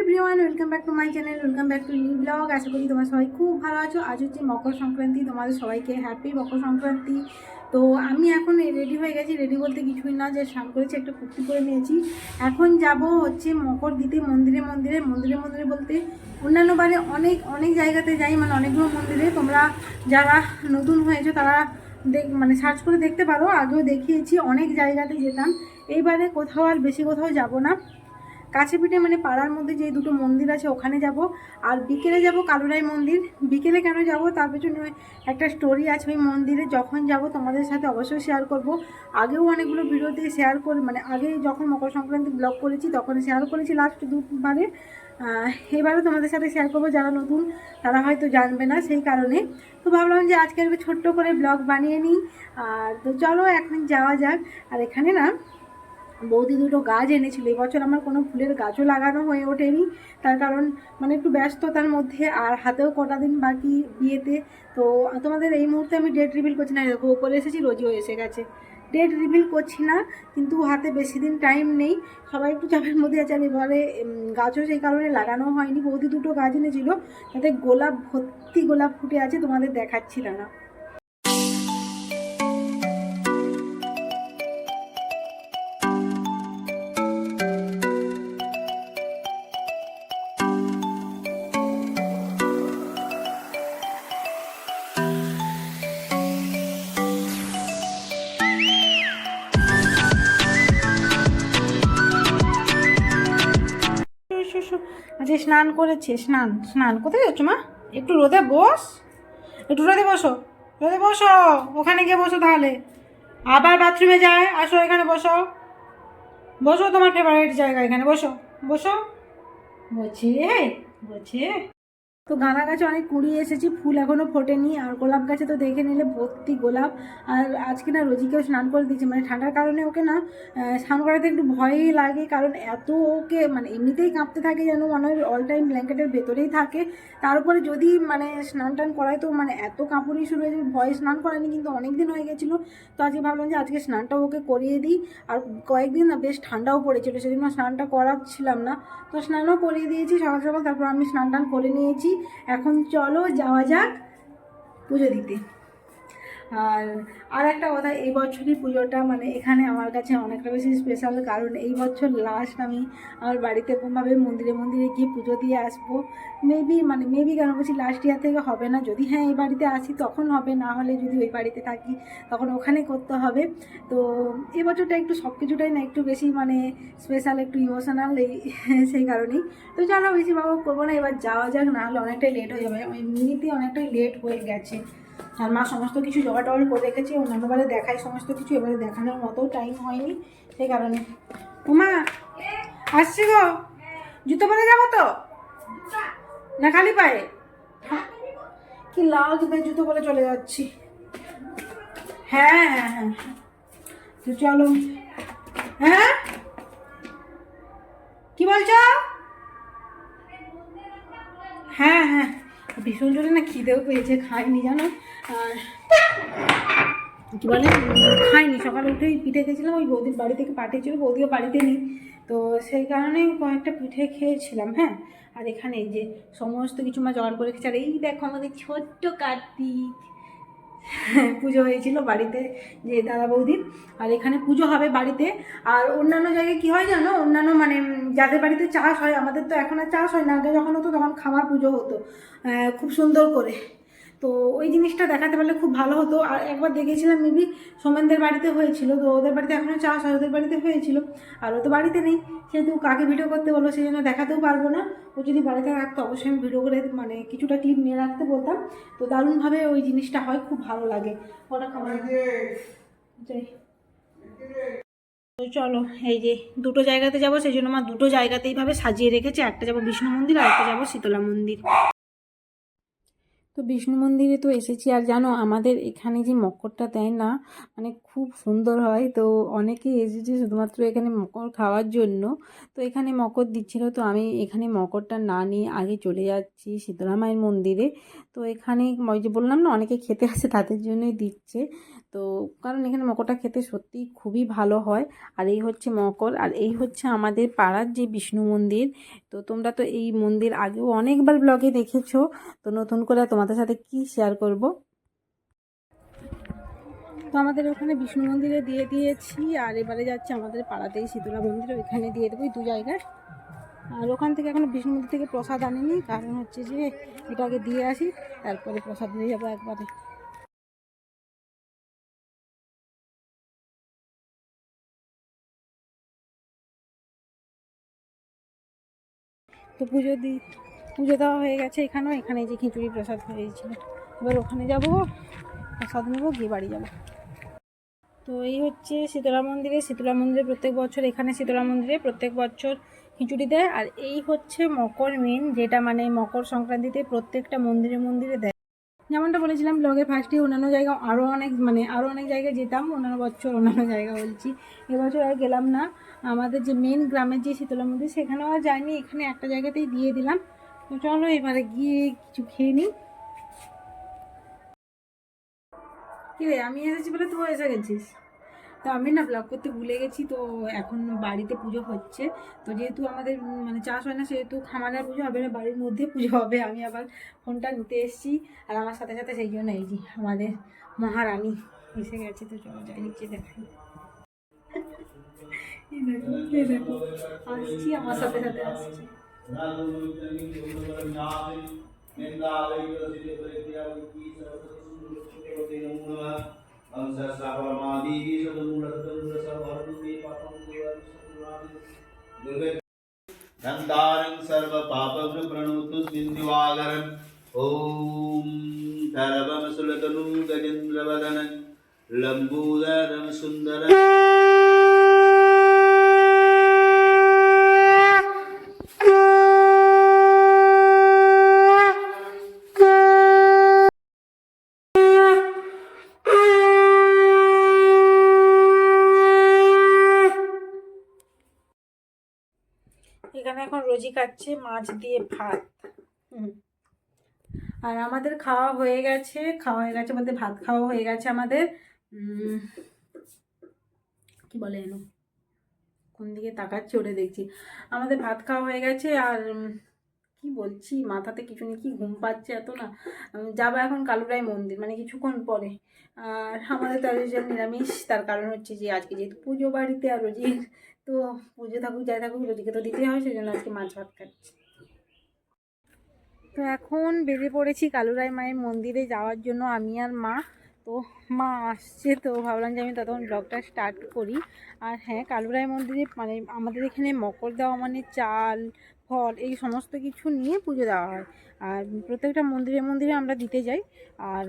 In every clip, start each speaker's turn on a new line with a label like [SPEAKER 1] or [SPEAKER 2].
[SPEAKER 1] Everyone, welcome back to my channel, welcome back to new blog. আশা করি তোমার সবাই খুব ভালো আছো। আজ হচ্ছে মকর সংক্রান্তি, তোমাদের সবাইকে হ্যাপি মকর সংক্রান্তি। তো আমি এখন রেডি হয়ে গেছি। রেডি বলতে কিছুই না যে স্নান করেছি, একটা কুর্তি করে নিয়েছি। এখন যাব হচ্ছে মকর দিতে মন্দিরে মন্দিরে। মন্দিরে মন্দিরে বলতে অন্যান্য বারে অনেক অনেক জায়গাতে যাই মানে অনেকগুলো মন্দিরে। তোমরা যারা নতুন হয়েছো, তারা দেখ মানে সার্চ করে দেখতে পারো। আগেও দেখিয়েছি, অনেক জায়গাতে যেতাম। এইবারে কোথাও আর বেশি কোথাও যাব না। কাছে পিঠে মানে পাড়ার মধ্যে যে দুটো মন্দির আছে, ওখানে যাব। আর বিকেলে যাব কালুরাই মন্দির। বিকেলে কেন যাব? তার পেছনে একটা স্টোরি আছে ওই মন্দিরে। যখন যাব তোমাদের সাথে অবশ্যই শেয়ার করব। আগেও অনেকগুলো ভিডিওতে শেয়ার করে মানে আগে যখন মকর সংক্রান্তি ব্লগ করেছি, তখন শেয়ার করেছি লাস্ট দুবারে। এবারও তোমাদের সাথে শেয়ার করব যারা নতুন, তারা হয়তো জানবে না সেই কারণে। তো ভাবলাম যে আজকে ছোট্ট করে ব্লগ বানিয়ে নিই। আর তো চলো এখন যাওয়া যাক। আর এখানে না বৌদি দুটো গাছ এনেছিল। এবছর আমার কোনো ফুলের গাছও লাগানো হয়ে ওঠেনি। তার কারণ মানে একটু ব্যস্ততার মধ্যে আর হাতেও কটা দিন বাকি বিয়েতে। তো তোমাদের এই মুহূর্তে আমি ডেট রিভিল করছি না। দেখো, ওপরে এসেছি রোজিও এসে গেছে। ডেট রিভিল করছি না, কিন্তু হাতে বেশি দিন টাইম নেই। সবাই একটু চাপের মধ্যে আছে। আর এবারে গাছও সেই কারণে লাগানো হয়নি। বৌদি দুটো গাছ এনেছিল। তাতে গোলাপ, ভর্তি গোলাপ ফুটে আছে। তোমাদের দেখাচ্ছি না স্নান করেছে, স্নান স্নান। কোথায় যাচ্ছ মা? একটু রোদে বস। একটু রোদে বসো রোদে বসো। ওখানে গিয়ে বসো তাহলে। আবার বাথরুমে যায়, আসো এখানে বসো। বসো তোমার ফেভারিট জায়গা এখানে, বসো। বসো। বলছে বলছে তো গাঁদা গাছে অনেক কুড়িয়ে এসেছি, ফুল এখনও ফোটেনি, আর গোলাপ গাছে তো দেখে নিলে ভর্তি গোলাপ। আর আজকে না রোজিকেও স্নান করে দিয়েছে মানে ঠান্ডার কারণে ওকে না স্নান করাতে একটু ভয়ই লাগে, কারণ এত ওকে মানে এমনিতেই কাঁপতে থাকে যেন, মনে হয় অল টাইম ব্ল্যাঙ্কেটের ভেতরেই থাকে। তার উপরে যদি মানে স্নান টান করায় তো মানে এত কাঁপুনি শুরু হয়ে যাবে ভয়ে স্নান করায়নি, কিন্তু অনেক দিন হয়ে গেছিল। তো আজকে ভাবলাম যে আজকে স্নানটাও ওকে করিয়ে দিই, আর কয়েকদিন না বেশ ঠান্ডাও পড়েছিল, সেদিন স্নানটা করাচ্ছিলাম না। তো স্নানও করিয়ে দিয়েছি সকাল সকাল, তারপর আমি স্নান টান করে নিয়েছি। এখন চলো যাওয়া যাক পুজো দিতে। আর আর একটা কথা, এই বছরই পুজোটা মানে এখানে আমার কাছে অনেকটা বেশি স্পেশাল কারণ এই বছর লাস্ট আমি আমার বাড়িতে কোনোভাবে মন্দিরে মন্দিরে গিয়ে পুজো দিয়ে আসব। মেবি মানে মেবি কেন বলছি লাস্ট ইয়ার থেকে হবে না, যদি হ্যাঁ এই বাড়িতে আসি তখন হবে, না হলে যদি ওই বাড়িতে থাকি তখন ওখানে করতে হবে। তো এই বছরটা একটু সব কিছুটাই না একটু বেশি মানে স্পেশাল একটু ইমোশনাল এই সেই কারণেই। তো চলো বেশি বাবু করব না, এবার যাওয়া যাক না হলে অনেকটাই লেট হয়ে যাবে। এমনিতে অনেকটাই লেট হয়ে গেছে। আর মা সমস্ত কিছু জোগাড় টগাড় করে রেখেছে অন্যান্যবারে দেখাই সমস্ত কিছু, এবারে দেখানোর মতো টাইম হয়নি, সেই কারণে। উমা, আসছি গো। জুতো পরে যাব তো? না খালি পায়ে? হ্যাঁ। কি লাগবে জুতো পরে চলে যাচ্ছি। হ্যাঁ হ্যাঁ হ্যাঁ। তো চলো। হ্যাঁ? কি বলছো? হ্যাঁ হ্যাঁ। ভীষণ জোরে না খিদেও পেয়েছে খাইনি জানো? আর কি বলে? খাইনি সকালে উঠেই পিঠে খেয়েছিলাম, ওই বৌদির বাড়ি থেকে পাঠিয়েছিল, বৌদিও বাড়িতে নেই। তো সেই কারণে কয়েকটা পিঠে খেয়েছিলাম হ্যাঁ? আর এখানে এই যে সমস্ত কিছু মা জোগাড় করে রেখেছে। আর এই দেখো আমাদের ছোট্ট কার্তিক। পুজো হয়েছিল বাড়িতে যে দাদা বৌদির আর এখানে পুজো হবে বাড়িতে। আর অন্যান্য জায়গায় কি হয় জানো? অন্যান্য মানে যাদের বাড়িতে চাষ হয়, আমাদের তো এখন আর চাষ হয় না। আগে যখন হতো তখন খামার পুজো হতো খুব সুন্দর করে। তো ওই জিনিসটা দেখাতে পারলে খুব ভালো হতো। আর একবার দেখেছিলাম মেবি সোমেনদের বাড়িতে হয়েছিল, তো ওদের বাড়িতে এখনও চাষ হয় ওদের বাড়িতে হয়েছিল। আর ও তো বাড়িতে নেই, সেহেতু কাকে ভিডিও করতে বলব সেই জন্য দেখাতেও পারব না। ও যদি বাড়িতে রাখতো অবশ্যই আমি ভিডিও করে মানে কিছুটা ক্লিপ নিয়ে রাখতে বলতাম। তো দারুণভাবে ওই জিনিসটা হয়, খুব ভালো লাগে। ওটা খাবার? যাই। তো চলো, এই যে দুটো জায়গাতে যাব, সেই জন্য আমার দুটো জায়গাতে এইভাবে সাজিয়ে রেখেছে। একটা যাব বিষ্ণু মন্দির, আর একটা যাব শীতলা মন্দির। তো বিষ্ণু মন্দিরে তো এসেছি। আর জানো, আমাদের এখানে যে মকরটা দেয় না মানে খুব সুন্দর হয়। তো অনেকেই এসেছে শুধুমাত্র এখানে মকর খাওয়ার জন্য। তো এখানে মকর দিচ্ছিল। তো আমি এখানে মকরটা না নিয়ে আগে চলে যাচ্ছি শীতলা মায়ের মন্দিরে। তো এখানে ওই যে বললাম না, অনেকে খেতে আসে তাদের জন্যই দিচ্ছে। তো কারণ এখানে মকরটা খেতে সত্যিই খুবই ভালো হয়। আর এই হচ্ছে মকর, আর এই হচ্ছে আমাদের পাড়ার যে বিষ্ণু মন্দির। তো তোমরা তো এই মন্দির আগেও অনেকবার ব্লগে দেখেছ, তো নতুন করে তোমাদের সাথে কি শেয়ার করব? তো আমাদের ওখানে বিষ্ণু মন্দিরে দিয়ে দিয়েছি, আর এবারে যাচ্ছে আমাদের পাড়াতেই শীতলা মন্দির, ওইখানে দিয়ে দেবো দু জায়গায়। আর ওখান থেকে এখন বিষ্ণু মন্দির থেকে প্রসাদ আনিনি, কারণ হচ্ছে যে এটা আগে দিয়ে আসি, তারপরে প্রসাদ নিয়ে যাব একবারে। তো পুজো দিই পুজো দেওয়া হয়ে গেছে এখানেও এখানে যে খিচুড়ি প্রসাদ হয়েছিল এবার ওখানে যাব, প্রসাদ নেব, গিয়ে বাড়ি যাব। তো এই হচ্ছে শীতলা মন্দিরে শীতলা মন্দিরে প্রত্যেক বছর, এখানে শীতলা মন্দিরে প্রত্যেক বছর খিচুড়ি দেয়। আর এই হচ্ছে মকর মেন, যেটা মানে মকর সংক্রান্তিতে প্রত্যেকটা মন্দিরে মন্দিরে দেয়। যেমনটা বলেছিলাম ব্লগের ফার্স্টে অন্যান্য জায়গা আরও অনেক মানে আরও অনেক জায়গায় যেতাম, অন্যান্য বছর অন্যান্য জায়গা বলছি। এবছর আর গেলাম না। আমাদের যে মেন গ্রামের যে শীতলা মন্দির, সেখানেও যাইনি। এখানে একটা জায়গাতেই দিয়ে দিলাম। তো চলো, এবারে গিয়ে কিছু খেয়ে নিই। কি রে আমি এসেছি বলে তুই এসে গেছিস? তো আমি না ব্লগ করতে ভুলে গেছি, তো এখন বাড়িতে পুজো হচ্ছে। তো যেহেতু আমাদের মানে চাষ হয় না, সেহেতু খামারের পুজো হবে না, বাড়ির মধ্যে পুজো হবে। আমি আবার ফোনটা নিতে এসেছি, আর আমার সাথে সাথে সেই জন্য এই যে আমাদের মহারানী এসে গেছে। তো চলো যাই, নিচে দেখাই। এই দেখো এই দেখো আসছি আমার সাথে সাথে আসছি
[SPEAKER 2] धन्तारं सर्वपापवृप्रणोतु सिन्धुवागरम् ॐ धरवं सुलतनु गजेन्द्रवदनं लम्बूदरं सुन्दरम्
[SPEAKER 1] এখানে এখন রোজি খাচ্ছে মাছ দিয়ে ভাত। আর আমাদের খাওয়া হয়ে গেছে, খাওয়া হয়ে গেছে বলতে ভাত খাওয়া হয়ে গেছে আমাদের। কি বলে এনো কোন দিকে তাকাচ্ছি ওটা দেখছি। আমাদের ভাত খাওয়া হয়ে গেছে আর কি বলছি, মাথাতে কিছু নেই কি ঘুম পাচ্ছে এত না। যাব এখন কালুরাই মন্দির মানে কিছুক্ষণ পরে। আর আমাদের তো আজকে নিরামিষ, তার কারণ হচ্ছে যে আজকে যেহেতু পুজো বাড়িতে আর রোজির তো পুজো থাকুক যাই থাকুক রোজিকে তো দিতে হয় সেই জন্য আজকে মাছ ভাত খাচ্ছি। তো এখন বেরিয়ে পড়েছি কালুরাই মায়ের মন্দিরে যাওয়ার জন্য, আমি আর মা। তো মা আসছে, তো ভাবলাম যে আমি ততক্ষণ ব্লগটা স্টার্ট করি। আর হ্যাঁ কালুরাই মন্দিরে মানে আমাদের এখানে মকর দেওয়া মানে চাল, ফল, এই সমস্ত কিছু নিয়ে পুজো দেওয়া হয়। আর প্রত্যেকটা মন্দিরে মন্দিরে আমরা দিতে যাই। আর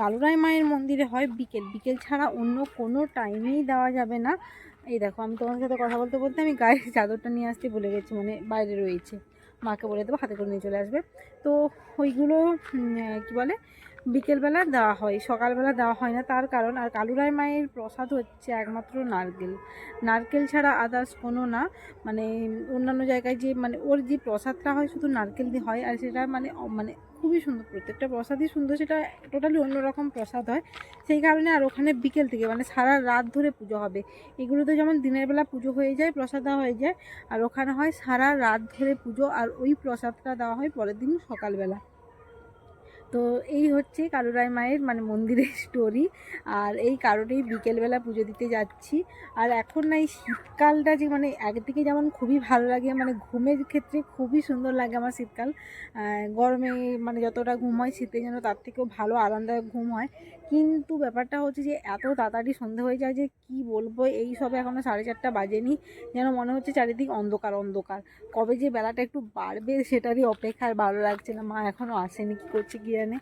[SPEAKER 1] কালুরাই মায়ের মন্দিরে হয় বিকেল। বিকেল ছাড়া অন্য কোনো টাইমেই দেওয়া যাবে না। এই দেখো, আমি তোমার সাথে কথা বলতে বলতে আমি গায়ের চাদরটা নিয়ে আসতে ভুলে গেছি মানে বাইরে রয়েছে। মাকে বলে দেবো, হাতে করে নিয়ে চলে আসবে। তো ওইগুলো কী বলে, বিকেলবেলা দেওয়া হয়, সকালবেলা দেওয়া হয় না, তার কারণ, আর কালুরাই মায়ের প্রসাদ হচ্ছে একমাত্র নারকেল। নারকেল ছাড়া আদার্স কোনো না মানে অন্যান্য জায়গায় যে মানে ওর যে প্রসাদটা হয়, শুধু নারকেল দিয়ে হয়, আর সেটা মানে মানে খুবই সুন্দর, প্রত্যেকটা প্রসাদই সুন্দর, সেটা টোটালি অন্যরকম প্রসাদ হয়। সেই কারণে আর ওখানে বিকেল থেকে মানে সারা রাত ধরে পুজো হবে। এগুলোতে যেমন দিনের বেলা পুজো হয়ে যায়, প্রসাদ দেওয়া হয়ে যায়, আর ওখানে হয় সারা রাত ধরে পুজো, আর ওই প্রসাদটা দেওয়া হয় পরের দিন সকালবেলা। তো এই হচ্ছে কালুরাই মায়ের মানে মন্দিরের স্টোরি আর এই কারণেই বিকেলবেলা পুজো দিতে যাচ্ছি। আর এখন না এই শীতকালটা যে মানে একদিকে যেমন খুবই ভালো লাগে মানে ঘুমের ক্ষেত্রে খুবই সুন্দর লাগে আমার শীতকাল। গরমে মানে যতটা ঘুম হয় শীতে যেন তার থেকেও ভালো, আরামদায়ক ঘুম হয়। কিন্তু ব্যাপারটা হচ্ছে যে এত তাড়াতাড়ি সন্ধে হয়ে যায় যে কি বলব? এই সবে এখনও সাড়ে চারটা বাজেনি, যেন মনে হচ্ছে চারিদিক অন্ধকার অন্ধকার। কবে যে বেলাটা একটু বাড়বে সেটারই অপেক্ষায় ভালো লাগছে না। মা এখনও আসেনি, কী করছে কি জানে?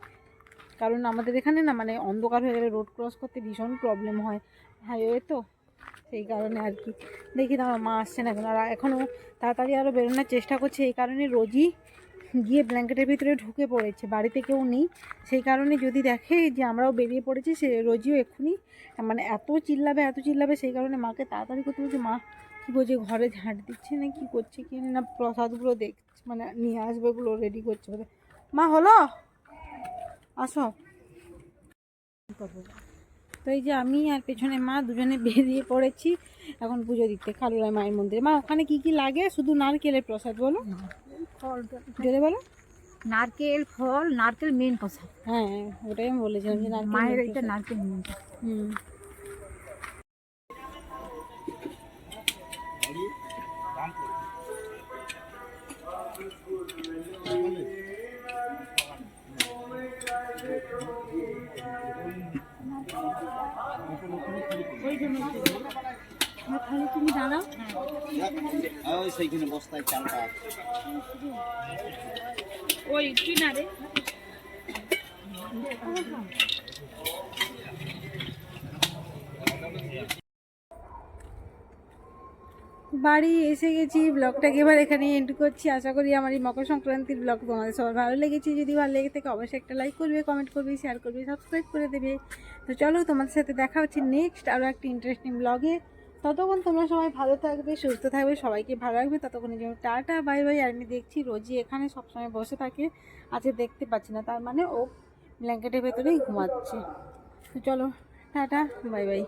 [SPEAKER 1] কারণ আমাদের এখানে না মানে অন্ধকার হয়ে গেলে রোড ক্রস করতে ভীষণ প্রবলেম হয়। হাইওয়ে তো, সেই কারণে আর কি। দেখি না, মা আসছে না এখন। আর এখনও তাড়াতাড়ি আরও বেরোনোর চেষ্টা করছে, এই কারণে রোজই গিয়ে ব্ল্যাঙ্কেটের ভিতরে ঢুকে পড়েছে, বাড়িতে কেউ নেই। সেই কারণে যদি দেখে যে আমরাও বেরিয়ে পড়েছি, সে রোজিও এক্ষুনি মানে এত চিল্লাবে এত চিল্লাবে, সেই কারণে মাকে তাড়াতাড়ি করতে বলছে, মা, কী করছে ঘরে ঝাঁট দিচ্ছে না, কি করছে, কি না, প্রসাদগুলো দেখছে মানে নিয়ে আসবে ওগুলো রেডি করছে বলে মা, হলো? আসো। তো এই যে আমি আর পেছনে মা দুজনে বেরিয়ে পড়েছি, এখন পুজো দিতে, কালুরায় মায়ের মন্দিরে। মা, ওখানে কি কি লাগে? শুধু নারকেলের প্রসাদ বলো।
[SPEAKER 3] ফল
[SPEAKER 1] জোরে বলো।
[SPEAKER 3] নারকেল ফল নারকেল মেন প্রসাদ
[SPEAKER 1] হ্যাঁ ওটাই আমি বলেছিলাম যে নারকেল
[SPEAKER 3] মায়ের
[SPEAKER 1] মেন
[SPEAKER 3] এটা
[SPEAKER 1] প্রসাদ।
[SPEAKER 3] নারকেল মেন
[SPEAKER 1] হুম। তাহলে তুমি দাঁড়াও।
[SPEAKER 2] ওই সেইখানে বস্তায় চালটা
[SPEAKER 3] ওই কিনারে
[SPEAKER 1] বাড়ি এসে গেছি ব্লগটাকে এবার এখানে এন্ড করছি। আশা করি আমার এই মকর সংক্রান্তির ব্লগ তোমাদের সবার ভালো লেগেছে। যদি ভালো লেগে থাকে অবশ্যই একটা লাইক করবে কমেন্ট করবে শেয়ার করবে সাবস্ক্রাইব করে দেবে। তো চলো তোমাদের সাথে দেখা হচ্ছে নেক্সট আরও একটা ইন্টারেস্টিং ব্লগে ততক্ষণ তোমরা সবাই ভালো থাকবে, সুস্থ থাকবে, সবাইকে ভালো রাখবে। ততক্ষণের জন্য টাটা, বাই বাই। আর আমি দেখছি রোজি এখানে সবসময় বসে থাকে আজকে দেখতে পাচ্ছি না। তার মানে ও ব্ল্যাঙ্কেটের ভেতরেই ঘুমাচ্ছে। তো চলো, টাটা, বাই বাই।